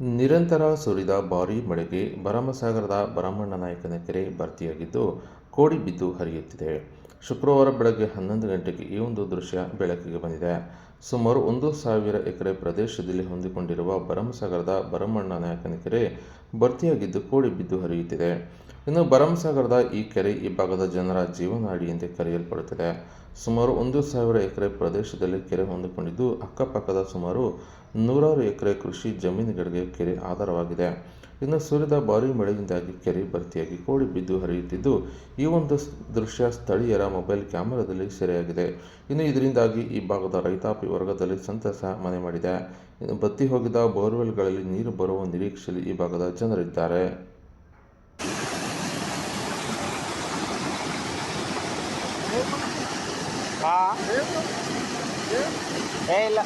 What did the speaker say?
ನಿರಂತರ ಸುರಿದ ಭಾರೀ ಮಳೆಗೆ ಭರಮಸಾಗರದ ಭರಮಣ್ಣ ನಾಯಕನ ಕೆರೆ ಭರ್ತಿಯಾಗಿದ್ದು, ಕೋಡಿ ಬಿದ್ದು ಹರಿಯುತ್ತಿದೆ. ಶುಕ್ರವಾರ ಬೆಳಗ್ಗೆ ಹನ್ನೊಂದು ಗಂಟೆಗೆ ಈ ಒಂದು ದೃಶ್ಯ ಬೆಳಕಿಗೆ ಬಂದಿದೆ. ಸುಮಾರು ಒಂದು ಸಾವಿರ ಎಕರೆ ಪ್ರದೇಶದಲ್ಲಿ ಹೊಂದಿಕೊಂಡಿರುವ ಭರಮಸಾಗರದ ಭರಮಣ್ಣ ನಾಯಕನ ಕೆರೆ ಭರ್ತಿಯಾಗಿದ್ದು, ಕೋಡಿ ಬಿದ್ದು ಹರಿಯುತ್ತಿದೆ. ಇನ್ನು ಭರಮಸಾಗರದ ಈ ಕೆರೆ ಈ ಭಾಗದ ಜನರ ಜೀವನಾಡಿ ಎಂದು ಕರೆಯಲ್ಪಡುತ್ತದೆ. ಸುಮಾರು ಒಂದು ಸಾವಿರ ಎಕರೆ ಪ್ರದೇಶದಲ್ಲಿ ಕೆರೆ ಹೊಂದಿಕೊಂಡಿದ್ದು, ಅಕ್ಕಪಕ್ಕದ ಸುಮಾರು ನೂರಾರು ಎಕರೆ ಕೃಷಿ ಜಮೀನುಗಳಿಗೆ ಕೆರೆ ಆಧಾರವಾಗಿದೆ. ಇನ್ನು ಸುರಿದ ಭಾರೀ ಮಳೆಯಿಂದಾಗಿ ಕೆರೆ ಭರ್ತಿಯಾಗಿ ಕೋಡಿ ಬಿದ್ದು ಹರಿಯುತ್ತಿದ್ದು, ಈ ಒಂದು ದೃಶ್ಯ ಸ್ಥಳೀಯರ ಮೊಬೈಲ್ ಕ್ಯಾಮೆರಾದಲ್ಲಿ ಸೆರೆಯಾಗಿದೆ. ಇನ್ನು ಇದರಿಂದಾಗಿ ಈ ಭಾಗದ ರೈತಾಪಿ ವರ್ಗದಲ್ಲಿ ಸಂತಸ ಮನೆ ಮಾಡಿದೆ. ಇನ್ನು ಬತ್ತಿ ಹೋಗಿದ್ದ ಬೋರ್ವೆಲ್ಗಳಲ್ಲಿ ನೀರು ಬರುವ ನಿರೀಕ್ಷೆಯಲ್ಲಿ ಈ ಭಾಗದ ಜನರಿದ್ದಾರೆ. hả? Đây là